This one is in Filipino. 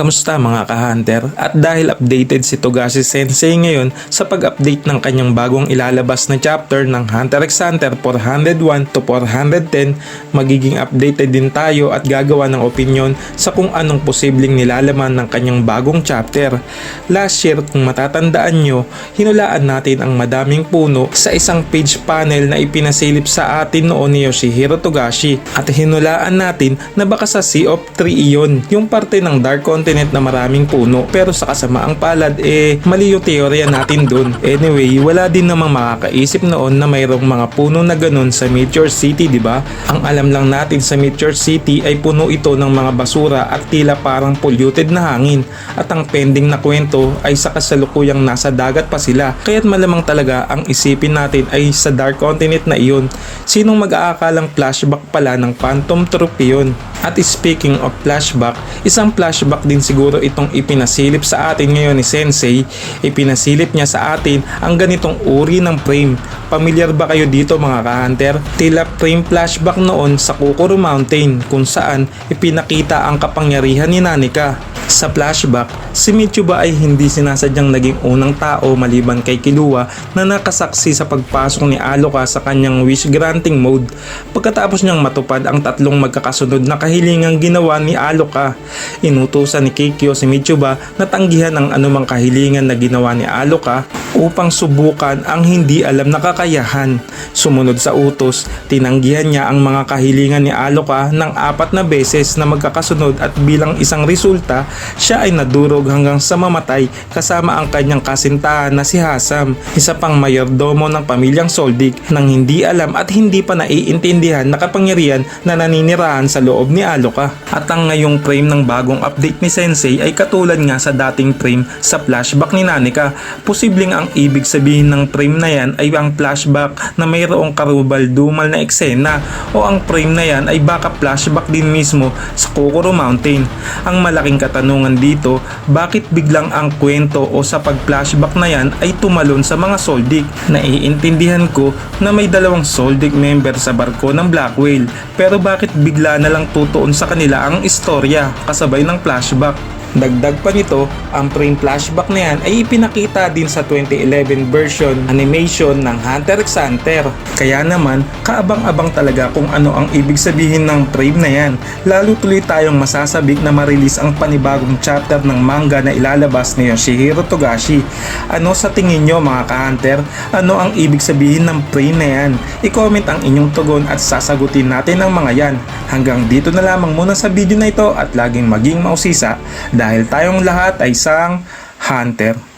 Kamusta mga ka-hunter? At dahil updated si Togashi Sensei ngayon sa pag-update ng kanyang bagong ilalabas na chapter ng Hunter x Hunter 401 to 410, magiging updated din tayo at gagawa ng opinion sa kung anong posibleng nilalaman ng kanyang bagong chapter. Last year, kung matatandaan nyo, hinulaan natin ang madaming puno sa isang page panel na ipinasilip sa atin noon ni Yoshihiro Togashi at hinulaan natin na baka sa Sea of 3 iyon, yung parte ng Dark Continent na maraming puno. Pero sa kasamaang palad, eh, mali yung teorya natin dun. Anyway, wala din namang makakaisip noon na mayroong mga puno na ganun sa Meteor City, di ba? Ang alam lang natin sa Meteor City ay puno ito ng mga basura at tila parang polluted na hangin. At ang pending na kwento ay sa kasalukuyang nasa dagat pa sila. Kaya't malamang talaga ang isipin natin ay sa Dark Continent na iyon. Sinong mag-aakalang flashback pala ng Phantom Troop? At speaking of flashback, isang flashback din siguro itong ipinasilip sa atin ngayon ni Sensei. Ipinasilip niya sa atin ang ganitong uri ng frame. Pamilyar ba kayo dito mga ka-hunter? Tila frame flashback noon sa Kukuru Mountain kung saan ipinakita ang kapangyarihan ni Nanika. Sa flashback, si Michuba ay hindi sinasadyang naging unang tao maliban kay Kilua na nakasaksi sa pagpasok ni Aloka sa kanyang wish granting mode pagkatapos niyang matupad ang tatlong magkakasunod na kahilingang ginawa ni Aloka. Inutusan ni Kikyo si Michuba na tanggihan ang anumang kahilingan na ginawa ni Aloka upang subukan ang hindi alam na kakayahan. Sumunod sa utos, tinanggihan niya ang mga kahilingan ni Aloka ng apat na beses na magkakasunod at bilang isang resulta, siya ay nadurog hanggang sa mamatay kasama ang kanyang kasintahan na si Hasam, isa pang mayordomo ng pamilyang Soldik nang hindi alam at hindi pa naiintindihan na kapangyarihan na naninirahan sa loob ni Aloka. At ang ngayong frame ng bagong update ni Sensei ay katulad nga sa dating frame sa flashback ni Nanika. Posibleng ang ibig sabihin ng frame na yan ay ang flashback na mayroong karubal-dumal na eksena o ang frame na yan ay baka flashback din mismo sa Kokoro Mountain. Ang malaking katanungan dito, bakit biglang ang kwento o sa pag-flashback na yan ay tumalon sa mga Soldik? Naiintindihan ko na may dalawang Soldik member sa barko ng Black Whale pero bakit bigla na lang tutuon sa kanila ang istorya kasabay ng flashback? Dagdag pa nito, ang frame flashback na yan ay ipinakita din sa 2011 version animation ng Hunter x Hunter. Kaya naman, kaabang-abang talaga kung ano ang ibig sabihin ng frame na yan. Lalo tuloy tayong masasabik na ma-release ang panibagong chapter ng manga na ilalabas ni Yoshihiro Togashi. Ano sa tingin nyo mga ka-hunter? Ano ang ibig sabihin ng frame na yan? I-comment ang inyong tugon at sasagutin natin ang mga yan. Hanggang dito na lamang muna sa video na ito at laging maging mausisa dahil tayong lahat ay isang hunter.